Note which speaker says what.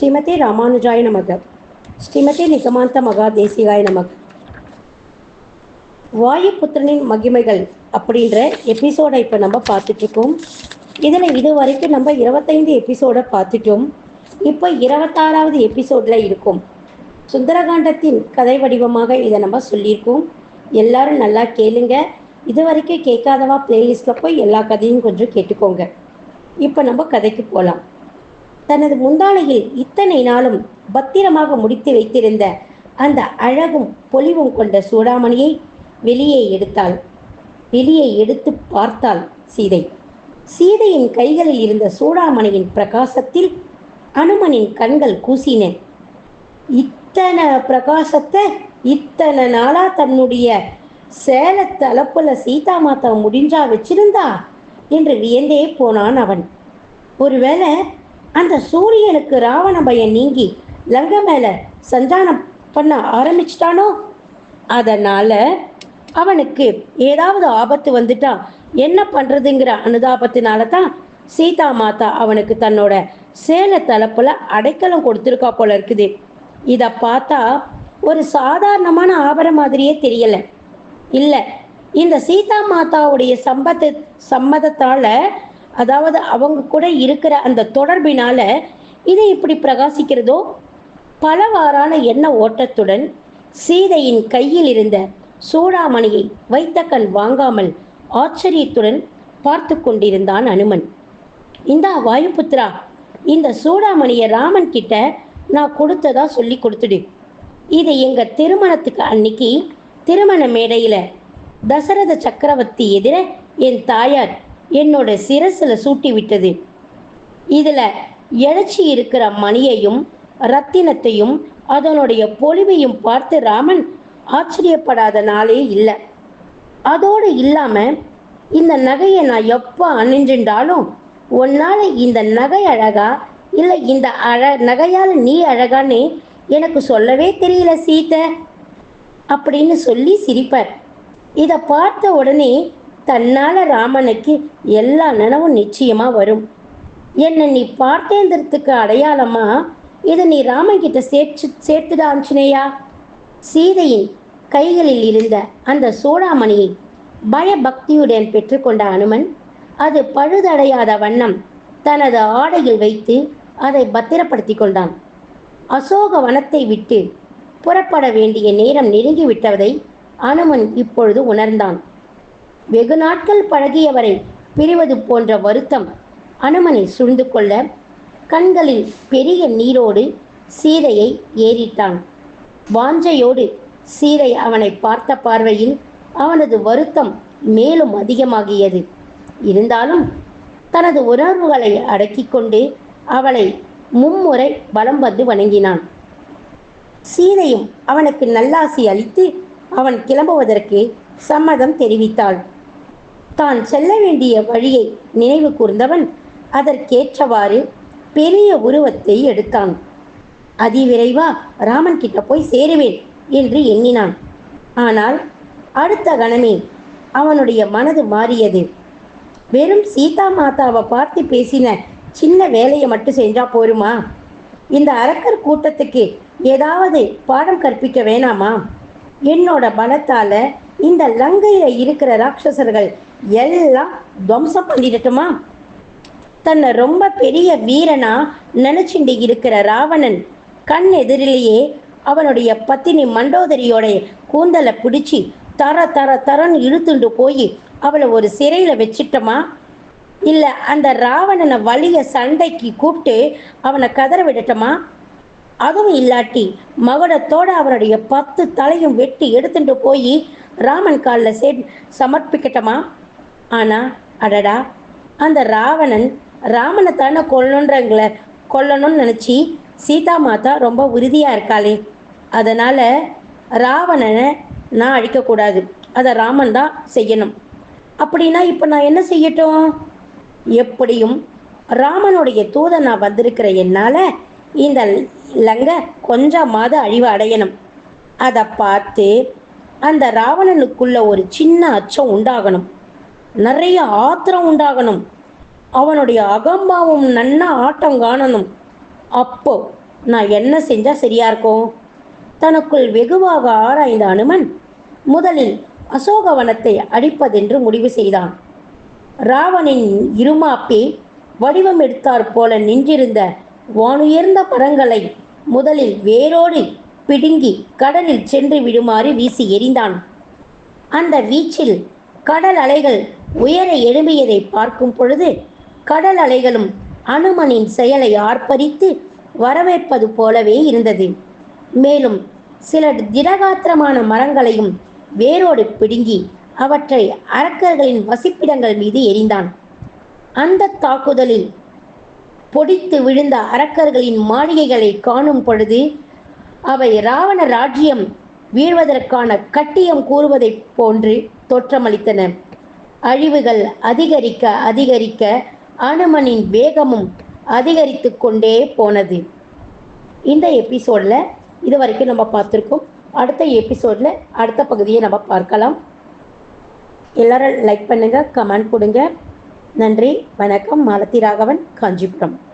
Speaker 1: ஸ்ரீமதி ராமானுஜாய நமக. ஸ்ரீமதி நிகமாந்த மகா தேசிகாய நமக. வாயுபுத்திரனின் மகிமைகள் அப்படின்ற எபிசோடை இப்போ நம்ம பார்த்துட்ருக்கோம். இதில் இது வரைக்கும் நம்ம இருபத்தைந்து எபிசோடை பார்த்துட்டோம். இப்போ இருபத்தாறாவது எபிசோடில் இருக்கும். சுந்தரகாண்டத்தின் கதை வடிவமாக இதை நம்ம சொல்லியிருக்கோம். எல்லாரும் நல்லா கேளுங்க. இது வரைக்கும் கேட்காதவா பிளேலிஸ்ட்டில் போய் எல்லா கதையும் கொஞ்சம் கேட்டுக்கோங்க. இப்போ நம்ம கதைக்கு போகலாம் தனது முந்தானையில் இத்தனை நாளும் பத்திரமாக முடித்து வைத்திருந்த அந்த அழகும் பொலிவும் கொண்ட சூடாமணியை வெளியே எடுத்தாள். வெளியே எடுத்து பார்த்தாள் சீதை. சீதையின் கைகளில் இருந்த சூடாமணியின் பிரகாசத்தில் அனுமனின் கண்கள் கூசின. இத்தனை பிரகாசத்தை இத்தனை நாளா தன்னுடைய சேல அளப்புல சீதா மாதா முடிஞ்சா வச்சிருந்தா? என்று வியந்தே போனான் அவன். ஒருவேளை அந்த சூரியனுக்கு ராவண பயம் நீங்கி லங்க மேல சஞ்சானம் பண்ண ஆரம்பிச்சிட்டானோ? அதனால அவனுக்கு ஏதாவது ஆபத்து வந்துட்டா என்ன பண்றதுங்கிற அனுதாபத்தினால தான் சீதா மாதா அவனுக்கு தன்னோட சேல தலைப்புல அடைக்கலம் கொடுத்துருக்கா போல இருக்குது. இத பார்த்தா ஒரு சாதாரணமான ஆபரம் மாதிரியே தெரியல. இல்ல இந்த சீதா மாதாவுடைய சம்பத்து சம்மதத்தால அதாவது அவங்க கூட இருக்கிற அந்த தொடர்பினால இது இப்படி பிரகாசிக்கிறதோ? பலவாறான எண்ண ஓட்டத்துடன் சீதையின் கையில் இருந்த சூடாமணியை வைத்த கண் வாங்காமல் ஆச்சரியத்துடன் பார்த்து கொண்டிருந்தான் அனுமன். இந்தா வாயுபுத்ரா இந்த சூடாமணியை ராமன் கிட்ட நான் கொடுத்ததா சொல்லி கொடுத்துடு. இதை எங்க திருமணத்துக்கு அன்னைக்கு திருமண மேடையில தசரத சக்கரவர்த்தி எதிர என் தாயார் என்னோட சிரசில் சூட்டி விட்டது இதில் இழைச்சி இருக்கிற மணியையும் ரத்தினத்தையும் அதனுடைய பொலிவையும் பார்த்து ராமன் ஆச்சரியப்படாத நாளே இல்லை. அதோடு இல்லாமல் இந்த நகையை நான் எப்போ அணிஞ்சின்றாலும் உன்னால் இந்த நகை அழகா இல்லை இந்த அழ நகையால் நீ அழகான்னு எனக்கு சொல்லவே தெரியல சீதை. அப்படின்னு சொல்லி சிரிப்பார். இதை பார்த்த உடனே தன்னால ராமனுக்கு எல்லா நினைவும் நிச்சயமா வரும். என்னை நீ பார்த்தேந்திரத்துக்கு அடையாளமா? இதை நீ ராமன் கிட்ட சேர்த்து சேர்த்துடா ஆஞ்சநேயா. சீதையின் கைகளில் இருந்த அந்த சோடாமணியை பயபக்தியுடன் பெற்றுக்கொண்ட அனுமன் அது பழுதடையாத வண்ணம் தனது ஆடையில் வைத்து அதை பத்திரப்படுத்தி கொண்டான். அசோக வனத்தை விட்டு புறப்பட வேண்டிய நேரம் நெருங்கிவிட்டதை அனுமன் இப்பொழுது உணர்ந்தான். வெகு நாட்கள் பழகியவரை பிரிவது போன்ற வருத்தம் அனுமனை சுழ்ந்து கொள்ள கண்களில் பெரிய நீரோடு சீதையை ஏறிட்டான். வாஞ்சையோடு சீதை அவனை பார்த்த பார்வையில் அவனது வருத்தம் மேலும் அதிகமாகியது. இருந்தாலும் தனது உணர்வுகளை அடக்கிக் கொண்டு அவளை மும்முறை வலம் வந்து வணங்கினான். சீதையும் அவனுக்கு நல்லாசி அளித்து அவன் கிளம்புவதற்கு சம்மதம் தெரிவித்தாள். தான் செல்ல வேண்டிய வழியை நினைவு கூர்ந்தவன் அதற்கேற்றவாறு பெரிய உருவத்தை எடுத்தான். அதிவிரைவா ராமன் கிட்ட போய் சேருவேன் என்று எண்ணினான். ஆனால் அடுத்த கணமே அவனுடைய மனது மாறியது. வெறும் சீதா மாதாவை பார்த்து பேசின சின்ன வேலையை மட்டும் செஞ்சா போருமா? இந்த அரக்கர் கூட்டத்துக்கு ஏதாவது பாடம் கற்பிக்க வேணாமா? என்னோட பலத்தால இந்த லங்கையில இருக்கிற ராட்சசர்கள் எல்லாம் துவம்சம் பண்ணிடட்டுமா? தன்னை ரொம்ப பெரிய வீரனா நினைச்சுண்டு இருக்கிற ராவணன் கண் எதிரிலேயே அவனுடைய பத்தினி மண்டோதரியோட கூந்தலை பிடிச்சி தர தர தரன்னு இழுத்துண்டு போய் அவளை ஒரு சிறையில வச்சிட்டோமா? இல்ல அந்த ராவணனை வலிய சண்டைக்கு கூப்பிட்டு அவனை கதற விடட்டுமா? அதுவும் இல்லாட்டி மகுடத்தோட அவனுடைய பத்து தலையும் வெட்டி எடுத்துட்டு போய் ராமன் காலில் சே சமர்ப்பிக்கட்டமா? ஆனா அடடா அந்த ராவணன் ராமனை தானே கொல்லணுன்றங்கள கொல்லணும்னு நினச்சி சீதா மாதா ரொம்ப உறுதியாக இருக்காளே. அதனால் ராவணனை நான் அழிக்கக்கூடாது அதை ராமன் தான் செய்யணும். அப்படின்னா இப்போ நான் என்ன செய்யட்டும்? எப்படியும் ராமனுடைய தூதை நான் வந்திருக்கிற என்னால் இந்த லங்க கொஞ்சமாவது அழிவு அடையணும். அதை பார்த்து அந்த ராவணனுக்குள்ள ஒரு சின்ன அச்சம் உண்டாகணும். நிறைய ஆத்திரம் உண்டாகணும். அவனுடைய அகம்பாவம் நன்னா ஆட்டம் காணணும். அப்போ நான் என்ன செஞ்சால் சரியா இருக்கும்? தனக்குள் வெகுவாக ஆராய்ந்த அனுமன் முதலில் அசோகவனத்தை அடிப்பதென்று முடிவு செய்தான். ராவணின் இருமாப்பே வடிவம் எடுத்தாற் போல நின்றிருந்த வானுயர்ந்த மரங்களை முதலில் வேரோடு பிடுங்கி கடலில் சென்று விடுமாறு வீசி எறிந்தான். அந்த வீச்சில் கடல் அலைகள் உயர எழும்பியதை பார்க்கும் பொழுது கடல் அலைகளும் அனுமனின் செயலை ஆர்ப்பரித்து வரவேற்பது போலவே இருந்தது. மேலும் சில திடகாத்திரமான மரங்களையும் வேரோடு பிடுங்கி அவற்றை அரக்கர்களின் வசிப்பிடங்கள் மீது எறிந்தான். அந்த தாக்குதலில் பொடித்து விழுந்த அரக்கர்களின் மாளிகைகளை காணும் பொழுது அவை ராவண ராஜ்யம் வீழ்வதற்கான கட்டியம் கூறுவதைப் போன்று தோற்றமளித்தன. அழிவுகள் அதிகரிக்க அதிகரிக்க அனுமனின் வேகமும் அதிகரித்து கொண்டே போனது. இந்த எபிசோடில் இது வரைக்கும் நம்ம பார்த்துருக்கோம். அடுத்த எபிசோடில் அடுத்த பகுதியை நம்ம பார்க்கலாம். எல்லாரும் லைக் பண்ணுங்கள் கமெண்ட் கொடுங்க நன்றி வணக்கம். மாலதி ராகவன் காஞ்சிபுரம்.